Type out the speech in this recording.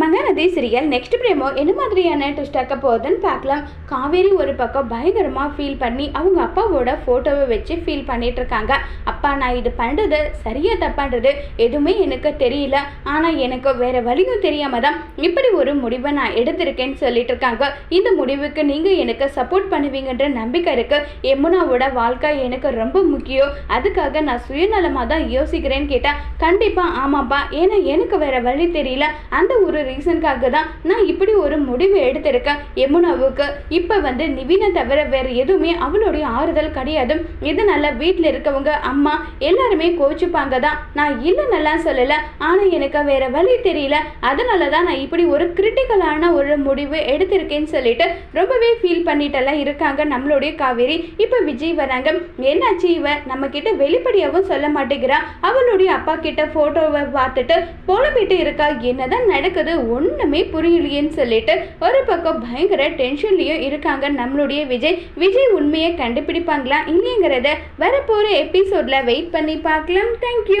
Mahanadi serial next பிரேமோ என்ன மாதிரியான ட்விஸ்டாக்க போகுதுன்னு பார்க்கலாம். காவேரி ஒரு பக்கம் பயங்கரமாக ஃபீல் பண்ணி அவங்க அப்பாவோட ஃபோட்டோவை வச்சு ஃபீல் பண்ணிட்டு இருக்காங்க. அப்பா நான் இது பண்ணுறது சரியா தப்பான்றது எதுவுமே எனக்கு தெரியல. ஆனால் எனக்கு வேற வழியும் தெரியாம தான் இப்படி ஒரு முடிவை நான் எடுத்திருக்கேன்னு சொல்லிட்டு இருக்காங்க. இந்த முடிவுக்கு நீங்கள் எனக்கு சப்போர்ட் பண்ணுவீங்கன்ற நம்பிக்கை இருக்கு. யமுனாவோட வாழ்க்கை எனக்கு ரொம்ப முக்கியம். அதுக்காக நான் சுயநலமாக தான் யோசிக்கிறேன்னு கேட்டால் கண்டிப்பாக ஆமாப்பா. ஏன்னா எனக்கு வேற வழி தெரியல. அந்த ஒரு ரீசனுக்காக தான் நான் இப்படி ஒரு முடிவு எடுத்திருக்கேன். யமுனாவுக்கு இப்போ வந்து நிவினை தவிர வேறு எதுவுமே அவளுடைய ஆறுதல் கிடையாது இதனால வீட்டில் இருக்கவங்க அம்மா எல்லாருமே கோச்சுப்பாங்க தான் நான் இல்லைன்னெல்லாம் சொல்லலை. ஆனால் எனக்கு வேற வழி தெரியல. அதனால தான் நான் இப்படி ஒரு கிரிட்டிக்கலான ஒரு முடிவு எடுத்திருக்கேன்னு சொல்லிட்டு ரொம்பவே ஃபீல் பண்ணிட்டெல்லாம் இருக்காங்க நம்மளுடைய காவேரி. இப்போ விஜய் வராங்க. என்னாச்சு இவ? நம்ம கிட்ட வெளிப்படையாகவும் சொல்ல மாட்டேங்கிறா. அவளுடைய அப்பா கிட்ட போட்டோவை பார்த்துட்டு புலம்பிட்டு இருக்கா. என்னதான் நடக்குது? ஒண்ணுமே புரியலையேன்னு சொல்லிட்டு ஒரு பக்கம் பயங்கர டென்ஷன்லேயும் இருக்காங்க நம்மளுடைய விஜய். விஜய் உண்மையை கண்டுபிடிப்பாங்களா இல்லைங்கிறத வரப்போற எபிசோட்ல வெயிட் பண்ணி பார்க்கலாம். தேங்க்யூ